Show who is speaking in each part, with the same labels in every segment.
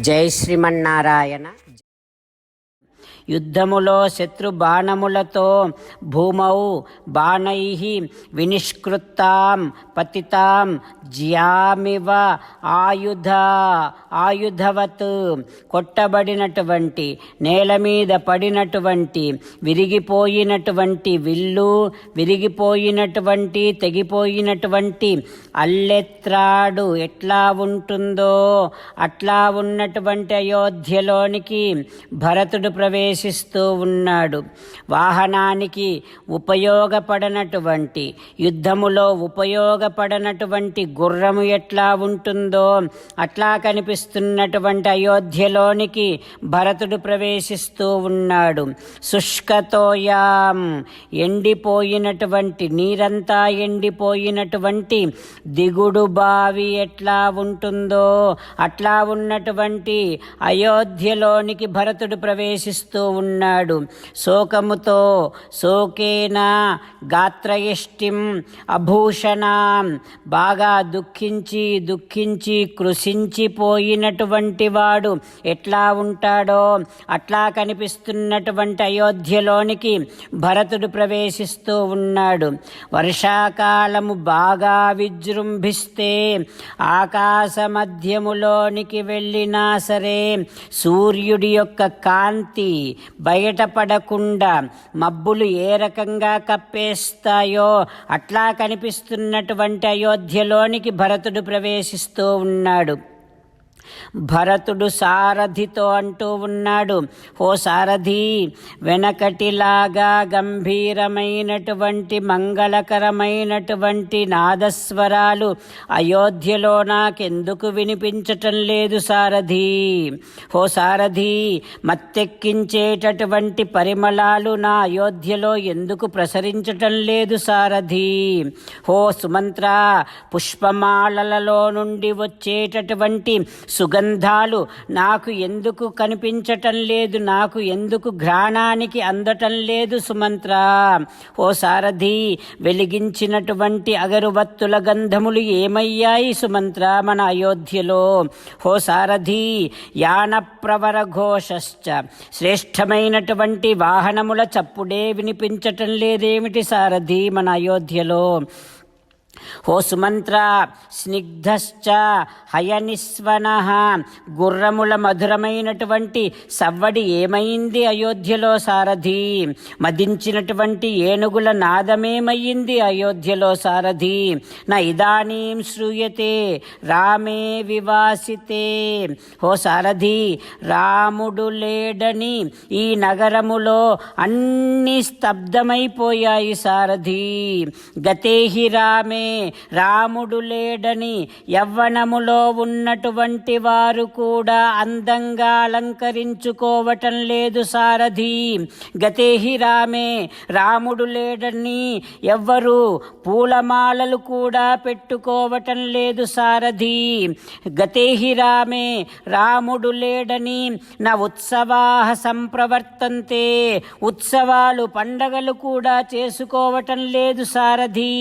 Speaker 1: జై శ్రీమన్నారాయణ యుద్ధములో శత్రు బాణములతో భూమౌ బాణై వినిష్కృతాం పతితాం జ్యామివ ఆయుధ ఆయుధవత్. కొట్టబడినటువంటి నేల మీద పడినటువంటి విరిగిపోయినటువంటి విల్లు విరిగిపోయినటువంటి తెగిపోయినటువంటి అల్లెత్రాడు ఎట్లా ఉంటుందో అట్లా ఉన్నటువంటి అయోధ్యలోనికి భరతుడు ప్రవేశిస్తూ ఉన్నాడు. వాహనానికి ఉపయోగపడనటువంటి యుద్ధములో ఉపయోగపడనటువంటి గుర్రము ఎట్లా ఉంటుందో అట్లా కనిపిస్తున్నటువంటి అయోధ్యలోనికి భరతుడు ప్రవేశిస్తూ ఉన్నాడు. శుష్కతోయాం ఎండిపోయినటువంటి నీరంతా ఎండిపోయినటువంటి దిగుడు బావి ఎట్లా ఉంటుందో అట్లా ఉన్నటువంటి అయోధ్యలోనికి భరతుడు ప్రవేశిస్తూ ఉన్నాడు. శోకముతో శోకేన గాత్రయష్టిం అభూషణాం. బాగా దుఃఖించి దుఃఖించి కృషించిపోయినటువంటి వాడు ఎట్లా ఉంటాడో అట్లా కనిపిస్తున్నటువంటి అయోధ్యలోనికి భరతుడు ప్రవేశిస్తూ ఉన్నాడు. వర్షాకాలము బాగా విజృంభిస్తే ఆకాశ మధ్యములోనికి వెళ్ళినా సరే సూర్యుడి యొక్క కాంతి బయటపడకుండా మబ్బులు ఏ రకంగా కప్పేస్తాయో అట్లా కనిపిస్తున్నటువంటి అయోధ్యలోనికి భరతుడు ప్రవేశిస్తూ ఉన్నాడు. భరతుడు సారథితో అంటూ ఉన్నాడు ఓ సారథి వెనకటిలాగా గంభీరమైనటువంటి మంగళకరమైనటువంటి నాదస్వరాలు అయోధ్యలో నాకెందుకు వినిపించటం లేదు సారథి. ఓ సారథి మత్తెక్కించేటటువంటి పరిమళాలు నా అయోధ్యలో ఎందుకు ప్రసరించటం లేదు సారథి. ఓ సుమంత్ర పుష్పమాలలలో నుండి వచ్చేటటువంటి సుగంధాలు నాకు ఎందుకు కనిపించటం లేదు నాకు ఎందుకు ఘ్రాణానికి అందటం లేదు సుమంత్ర. ఓ సారథి వెలిగించినటువంటి అగరువత్తుల గంధములు ఏమయ్యాయి సుమంత్ర మన అయోధ్యలో? ఓ సారథి యాన ప్రవర ఘోషశ్చ. శ్రేష్టమైనటువంటి వాహనముల చప్పుడే వినిపించటం లేదేమిటి సారథి మన అయోధ్యలో? ఓ సుమంత్ర స్నిగ్ధశ్చ హయనిస్వన. గుర్రముల మధురమైనటువంటి సవ్వడి ఏమైంది అయోధ్యలో సారథి? మదించినటువంటి ఏనుగుల నాదమేమయ్యింది అయోధ్యలో సారథి? నా ఇదానీం శ్రూయతే రామే వివాసితే. ఓ సారథి రాముడు లేడని ఈ నగరములో అన్ని స్తబ్దమైపోయాయి సారథి. గతేహి రామే రాముడు లేడని యవ్వనములో ఉన్నటువంటి వారు కూడా అందంగా అలంకరించుకోవటం లేదు సారథి. గతేహి రామే రాముడు లేడని ఎవ్వరు పూలమాలలు కూడా పెట్టుకోవటం లేదు సారథి. గతేహి రామే రాముడు లేడని నా ఉత్సవాహ సంప్రవర్తంతే. ఉత్సవాలు పండగలు కూడా చేసుకోవటం లేదు సారథి.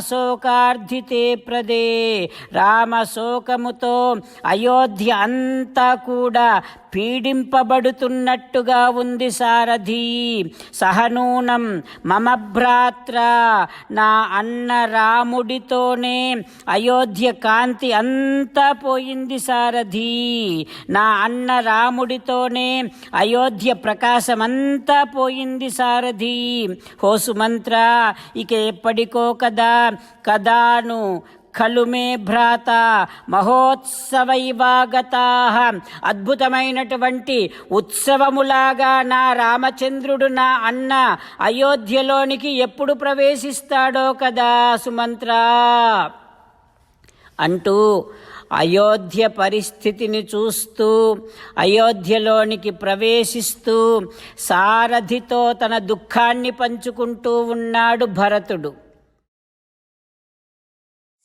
Speaker 1: రామశోకార్ధితే ప్రదే. రామశోకముతో అయోధ్య అంతా కూడా పీడింపబడుతున్నట్టుగా ఉంది సారథి. సహనూనం మమ భ్రాత్ర నా అన్న రాముడితోనే అయోధ్య కాంతి అంతా పోయింది సారథి. నా అన్న రాముడితోనే అయోధ్య ప్రకాశం అంతా పోయింది సారథి. హో మంత్ర ఇక ఎప్పటికో కదా కదాను ఖలు మే భ్రాత మహోత్సవైవాగతా. అద్భుతమైనటువంటి ఉత్సవములాగా నా రామచంద్రుడు నా అన్న అయోధ్యలోనికి ఎప్పుడు ప్రవేశిస్తాడో కదా సుమంత్ర? అంటూ అయోధ్య పరిస్థితిని చూస్తూ అయోధ్యలోనికి ప్రవేశిస్తూ సారథితో తన దుఃఖాన్ని పంచుకుంటూ ఉన్నాడు భరతుడు.